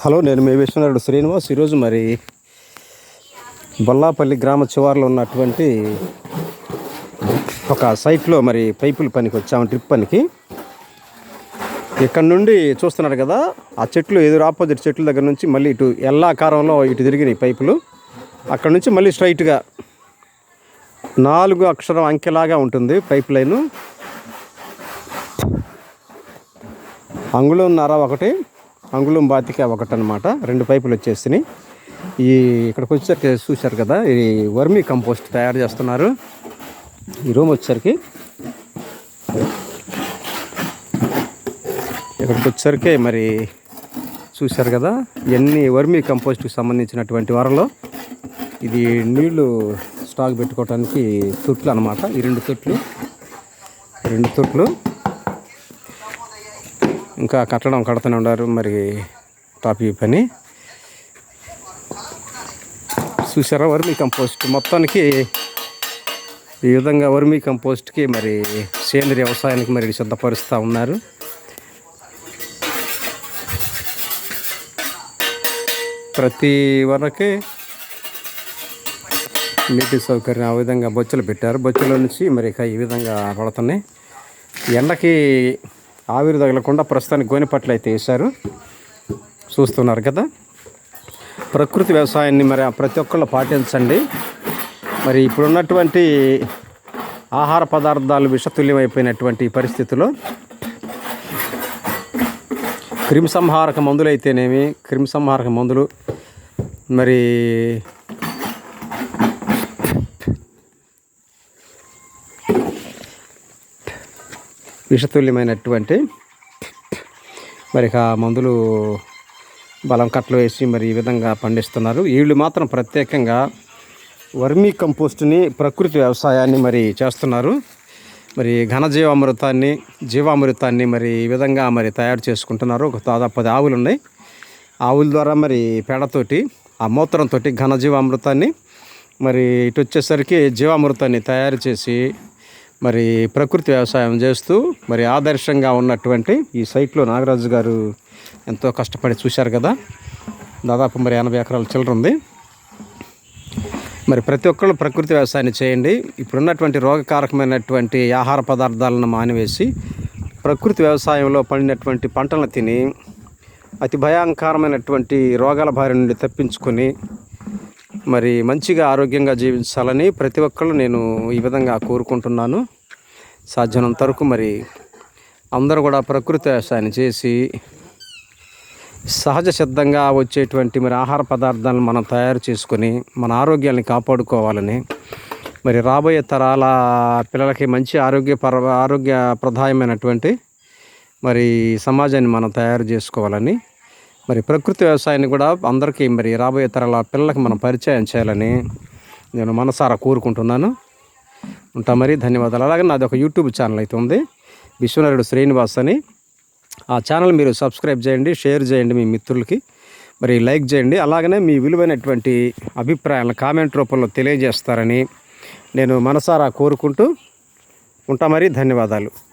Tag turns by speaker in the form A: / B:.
A: Hello నేను మీ విశ్వనాథుడు శ్రీనివాస్. ఈరోజు మరి బొల్లాపల్లి గ్రామ చివారిలో ఉన్నటువంటి ఒక సైట్లో మరి పైపుల పనికి వచ్చాము ట్రిప్ పనికి. ఇక్కడ నుండి చూస్తున్నారు కదా ఆ చెట్లు ఎదురు ఆపోజిట్ చెట్ల దగ్గర నుంచి మళ్ళీ ఇటు ఎల్లాకారంలో ఇటు తిరిగినాయి పైపులు. అక్కడ నుంచి మళ్ళీ స్ట్రైట్గా నాలుగు అక్షరం అంకెలాగా ఉంటుంది పైప్ లైను. ఉన్నారా ఒకటి అంగుళం బాతిక ఒకటి అనమాట రెండు పైపులు వచ్చేసినాయి. ఈ ఇక్కడికి వచ్చేసరికి చూశారు కదా ఇది వర్మీ కంపోస్ట్ తయారు చేస్తున్నారు. ఈ రూమ్ వచ్చేసరికి ఇక్కడికి వచ్చేసరికి మరి చూశారు కదా ఇవన్నీ వర్మీ కంపోస్ట్కి సంబంధించినటువంటి వరలో ఇది నీళ్ళు స్టాక్ పెట్టుకోవడానికి తొట్లు అనమాట ఈ రెండు తొట్లు రెండు తొట్లు. ఇంకా కట్టడం కడుతూనే ఉన్నారు మరి టాపీ పని. చూసారా వర్మీ కంపోస్ట్? మొత్తానికి ఈ విధంగా వర్మీ కంపోస్ట్కి మరి సేంద్రియ వ్యవసాయానికి మరి సిద్ధపరుస్తూ ఉన్నారు. ప్రతి వరకే నీటి సౌకర్యం ఆ విధంగా బొచ్చలు పెట్టారు. బొచ్చల నుంచి మరి ఈ విధంగా పడుతున్నాయి. ఎండకి ఆవిరి తగలకుండా ప్రస్తుతానికి గోనెపట్లు అయితే వేశారు. చూస్తున్నారు కదా. ప్రకృతి వ్యవసాయాన్ని మరి ప్రతి ఒక్కళ్ళు పాటించండి. మరి ఇప్పుడున్నటువంటి ఆహార పదార్థాలు విషతుల్యమైపోయినటువంటి పరిస్థితుల్లో క్రిమిసంహారక మందులు అయితేనేమి క్రిమిసంహారక మందులు మరి విషతుల్యమైనటువంటి మరి ఆ మందులు బలం కట్టలు వేసి మరి ఈ విధంగా పండిస్తున్నారు. వీళ్ళు మాత్రం ప్రత్యేకంగా వర్మీ కంపోస్ట్ని ప్రకృతి వ్యవసాయాన్ని మరి చేస్తున్నారు. మరి ఘనజీవామృతాన్ని జీవామృతాన్ని మరి ఈ విధంగా మరి తయారు చేసుకుంటున్నారు. ఒక దాదాపు పది ఆవులు ఉన్నాయి ఆవుల ద్వారా మరి పేడతోటి ఆ మూత్రంతో ఘనజీవామృతాన్ని మరి ఇటు వచ్చేసరికి జీవామృతాన్ని తయారు చేసి మరి ప్రకృతి వ్యవసాయం చేస్తూ మరి ఆదర్శంగా ఉన్నటువంటి ఈ సైట్లో నాగరాజు గారు ఎంతో కష్టపడి చూశారు కదా. దాదాపు మరి ఎనభై ఎకరాల చిల్లర ఉంది. మరి ప్రతి ఒక్కళ్ళు ప్రకృతి వ్యవసాయాన్ని చేయండి. ఇప్పుడున్నటువంటి రోగకారకమైనటువంటి ఆహార పదార్థాలను మానివేసి ప్రకృతి వ్యవసాయంలో పండినటువంటి పంటలను తిని అతి భయంకరమైనటువంటి రోగాల బారి నుండి తప్పించుకొని మరి మంచిగా ఆరోగ్యంగా జీవించాలని ప్రతి ఒక్కళ్ళు నేను ఈ విధంగా కోరుకుంటున్నాను. సాధ్యమైనంత వరకు మరి అందరూ కూడా ప్రకృతి వ్యవసాయం చేసి సహజ సిద్ధంగా వచ్చేటువంటి మరి ఆహార పదార్థాలను మనం తయారు చేసుకొని మన ఆరోగ్యాన్ని కాపాడుకోవాలని మరి రాబోయే తరాల పిల్లలకి మంచి ఆరోగ్యపర ప్రధానమైనటువంటి మరి సమాజాన్ని మనం తయారు చేసుకోవాలని మరి ప్రకృతి వ్యవసాయాన్ని కూడా అందరికీ మరి రాబోయే తరాల పిల్లలకి మనం పరిచయం చేయాలని నేను మనసారా కోరుకుంటున్నాను. ఉంటా మరి ధన్యవాదాలు. అలాగే నాది ఒక యూట్యూబ్ ఛానల్ అయితే ఉంది. విశ్వనాథుడు శ్రీనివాస్ అని. ఆ ఛానల్ మీరు సబ్స్క్రైబ్ చేయండి షేర్ చేయండి మీ మిత్రులకి. మరి లైక్ చేయండి. అలాగనే మీ విలువైనటువంటి అభిప్రాయాలను కామెంట్ రూపంలో తెలియజేస్తారని నేను మనసారా కోరుకుంటూ ఉంటా మరి ధన్యవాదాలు.